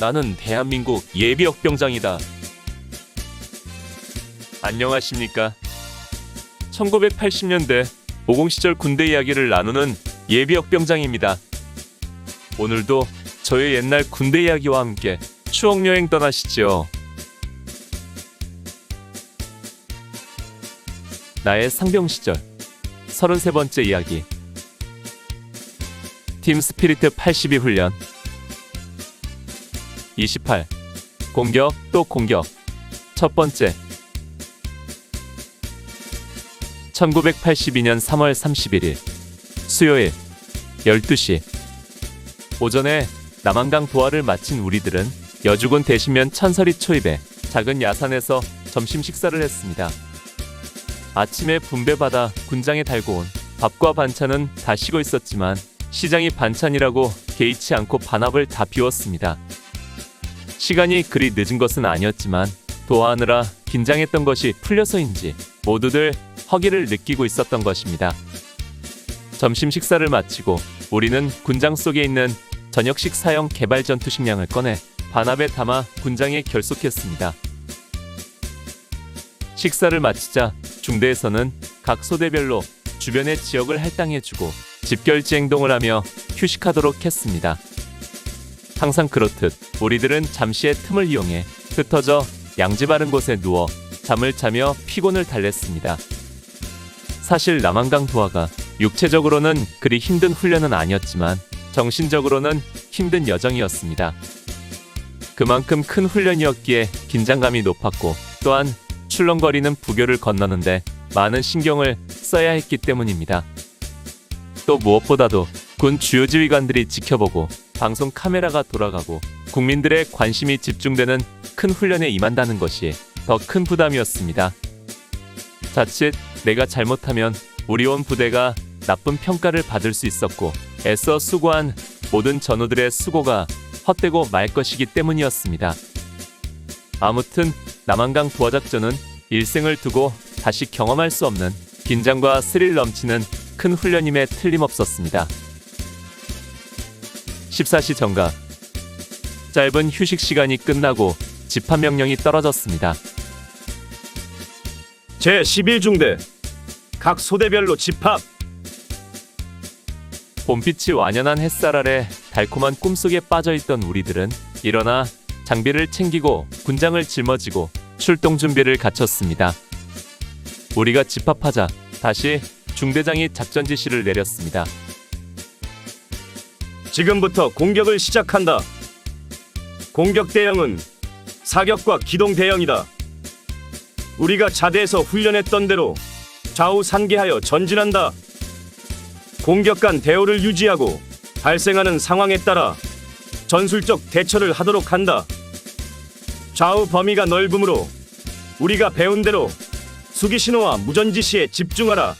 나는 대한민국 예비역병장이다. 안녕하십니까? 1980년대 50 시절 군대 이야기를 나누는 예비역병장입니다. 오늘도 저의 옛날 군대 이야기와 함께 추억 여행 떠나시죠. 나의 상병 시절 33번째 이야기 팀 스피리트 82 훈련 28 공격 또 공격. 첫 번째. 1982년 3월 31일 수요일 12시. 오전에 남한강 도하를 마친 우리들은 여주군 대신면 천서리 초입에 작은 야산에서 점심 식사를 했습니다. 아침에 분배받아 군장에 달고 온 밥과 반찬은 다 식어 있었지만 시장이 반찬이라고 개의치 않고 반합을 다 비웠습니다. 시간이 그리 늦은 것은 아니었지만 도하느라 긴장했던 것이 풀려서인지 모두들 허기를 느끼고 있었던 것입니다. 점심 식사를 마치고 우리는 군장 속에 있는 저녁식 사용 개발 전투 식량을 꺼내 반합에 담아 군장에 결속했습니다. 식사를 마치자 중대에서는 각 소대별로 주변의 지역을 할당해주고 집결지 행동을 하며 휴식하도록 했습니다. 항상 그렇듯 우리들은 잠시의 틈을 이용해 흩어져 양지 바른 곳에 누워 잠을 자며 피곤을 달랬습니다. 사실 남한강 도하가 육체적으로는 그리 힘든 훈련은 아니었지만 정신적으로는 힘든 여정이었습니다. 그만큼 큰 훈련이었기에 긴장감이 높았고 또한 출렁거리는 부교를 건너는데 많은 신경을 써야 했기 때문입니다. 또 무엇보다도 군 주요 지휘관들이 지켜보고 방송 카메라가 돌아가고 국민들의 관심이 집중되는 큰 훈련에 임한다는 것이 더 큰 부담이었습니다. 자칫 내가 잘못하면 우리 온 부대가 나쁜 평가를 받을 수 있었고 애써 수고한 모든 전우들의 수고가 헛되고 말 것이기 때문이었습니다. 아무튼 남한강 도하작전은 일생을 두고 다시 경험할 수 없는 긴장과 스릴 넘치는 큰 훈련임에 틀림없었습니다. 14시 정각 짧은 휴식 시간이 끝나고 집합 명령이 떨어졌습니다. 제 11중대 각 소대별로 집합 봄빛이 완연한 햇살 아래 달콤한 꿈속에 빠져있던 우리들은 일어나 장비를 챙기고 군장을 짊어지고 출동 준비를 갖췄습니다. 우리가 집합하자 다시 중대장이 작전 지시를 내렸습니다. 지금부터 공격을 시작한다. 공격 대형은 사격과 기동 대형이다. 우리가 자대에서 훈련했던 대로 좌우 산계하여 전진한다. 공격 간 대오를 유지하고 발생하는 상황에 따라 전술적 대처를 하도록 한다. 좌우 범위가 넓으므로 우리가 배운 대로 수기 신호와 무전 지 시에 집중하라.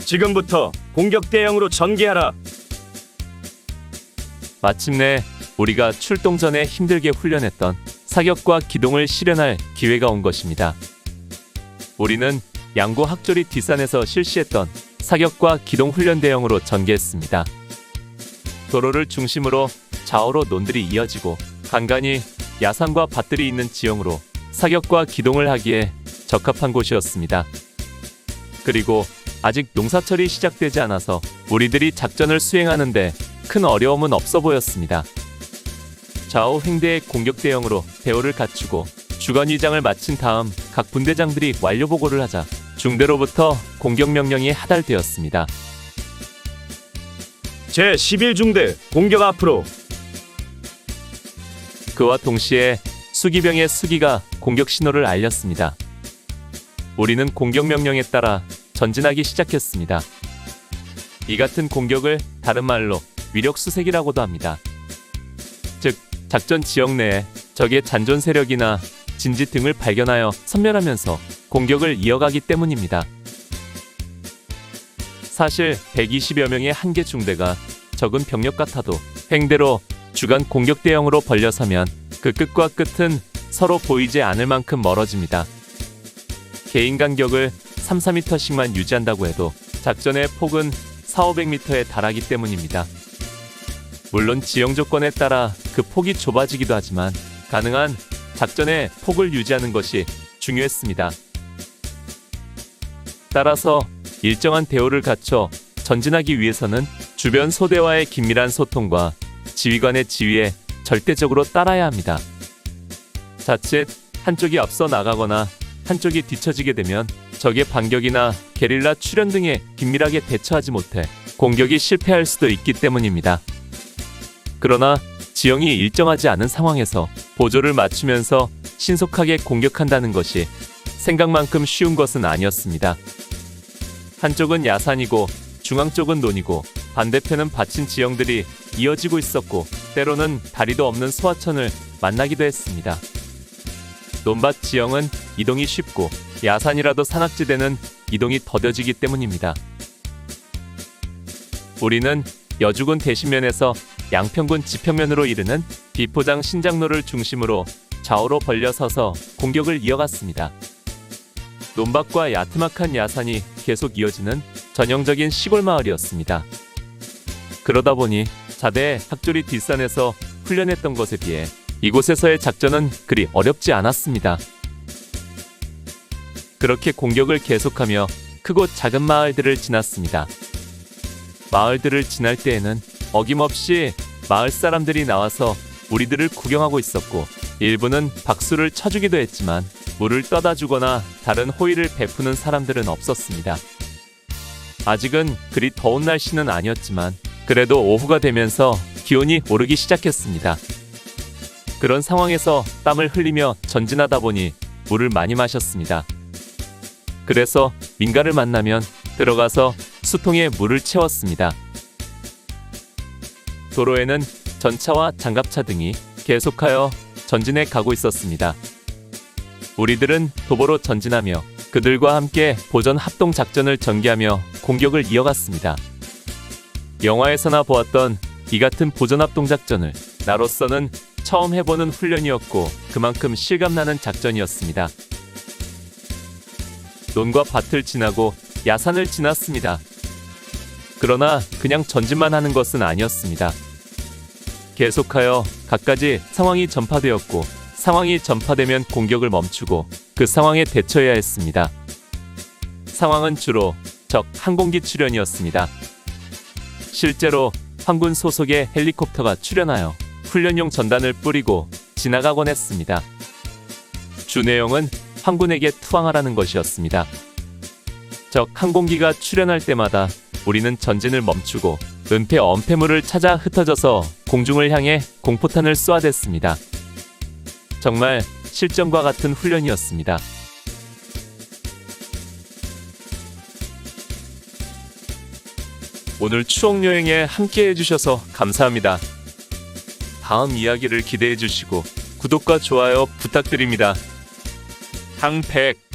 지금부터 공격 대형으로 전개하라 마침내 우리가 출동 전에 힘들게 훈련했던 사격과 기동을 실현할 기회가 온 것입니다. 우리는 양구 학조리 뒷산에서 실시했던 사격과 기동 훈련 대형으로 전개했습니다. 도로를 중심으로 좌우로 논들이 이어지고 간간히 야산과 밭들이 있는 지형으로 사격과 기동을 하기에 적합한 곳이었습니다. 그리고 아직 농사철이 시작되지 않아서 우리들이 작전을 수행하는데 큰 어려움은 없어 보였습니다. 좌우 횡대의 공격 대형으로 대오를 갖추고 주간 위장을 마친 다음 각 분대장들이 완료 보고를 하자 중대로부터 공격 명령이 하달되었습니다. 제 11중대 공격 앞으로 그와 동시에 수기병의 수기가 공격 신호를 알렸습니다. 우리는 공격 명령에 따라 전진하기 시작했습니다. 이 같은 공격을 다른 말로 위력 수색이라고도 합니다. 즉, 작전 지역 내에 적의 잔존 세력이나 진지 등을 발견하여 선멸하면서 공격을 이어가기 때문입니다. 사실 120여 명의 한 개 중대가 적은 병력 같아도 횡대로 주간 공격 대형으로 벌려서면 그 끝과 끝은 서로 보이지 않을 만큼 멀어집니다. 개인 간격을 3, 4m씩만 유지한다고 해도 작전의 폭은 4, 500m에 달하기 때문입니다. 물론 지형 조건에 따라 그 폭이 좁아지기도 하지만 가능한 작전의 폭을 유지하는 것이 중요했습니다. 따라서 일정한 대우를 갖춰 전진하기 위해서는 주변 소대와의 긴밀한 소통과 지휘관의 지휘에 절대적으로 따라야 합니다. 자칫 한쪽이 앞서 나가거나 한쪽이 뒤처지게 되면 적의 반격이나 게릴라 출현 등에 긴밀하게 대처하지 못해 공격이 실패할 수도 있기 때문입니다. 그러나 지형이 일정하지 않은 상황에서 보조를 맞추면서 신속하게 공격한다는 것이 생각만큼 쉬운 것은 아니었습니다. 한쪽은 야산이고 중앙 쪽은 논이고 반대편은 밭인 지형들이 이어지고 있었고 때로는 다리도 없는 소하천을 만나기도 했습니다. 논밭 지형은 이동이 쉽고 야산이라도 산악지대는 이동이 더뎌지기 때문입니다. 우리는 여주군 대신면에서 양평군 지평면으로 이르는 비포장 신장로를 중심으로 좌우로 벌려 서서 공격을 이어갔습니다. 논밭과 야트막한 야산이 계속 이어지는 전형적인 시골 마을이었습니다. 그러다 보니 자대 학졸이 뒷산에서 훈련했던 것에 비해 이곳에서의 작전은 그리 어렵지 않았습니다. 그렇게 공격을 계속하며 크고 작은 마을들을 지났습니다. 마을들을 지날 때에는 어김없이 마을 사람들이 나와서 우리들을 구경하고 있었고 일부는 박수를 쳐주기도 했지만 물을 떠다 주거나 다른 호의를 베푸는 사람들은 없었습니다. 아직은 그리 더운 날씨는 아니었지만 그래도 오후가 되면서 기온이 오르기 시작했습니다. 그런 상황에서 땀을 흘리며 전진하다 보니 물을 많이 마셨습니다. 그래서 민가를 만나면 들어가서 수통에 물을 채웠습니다. 도로에는 전차와 장갑차 등이 계속하여 전진해 가고 있었습니다. 우리들은 도보로 전진하며 그들과 함께 보전 합동 작전을 전개하며 공격을 이어갔습니다. 영화에서나 보았던 이 같은 보전 합동 작전을 나로서는 처음 해보는 훈련이었고 그만큼 실감나는 작전이었습니다. 논과 밭을 지나고 야산을 지났습니다. 그러나 그냥 전진만 하는 것은 아니었습니다. 계속하여 갖가지 상황이 전파되었고 상황이 전파되면 공격을 멈추고 그 상황에 대처해야 했습니다. 상황은 주로 적 항공기 출현이었습니다. 실제로 황군 소속의 헬리콥터가 출현하여 훈련용 전단을 뿌리고 지나가곤 했습니다. 주 내용은 황군에게 투항하라는 것이었습니다. 적 항공기가 출현할 때마다 우리는 전진을 멈추고 은폐 엄폐물을 찾아 흩어져서 공중을 향해 공포탄을 쏘아댔습니다. 정말 실전과 같은 훈련이었습니다. 오늘 추억 여행에 함께 해주셔서 감사합니다. 다음 이야기를 기대해 주시고 구독과 좋아요 부탁드립니다. 항백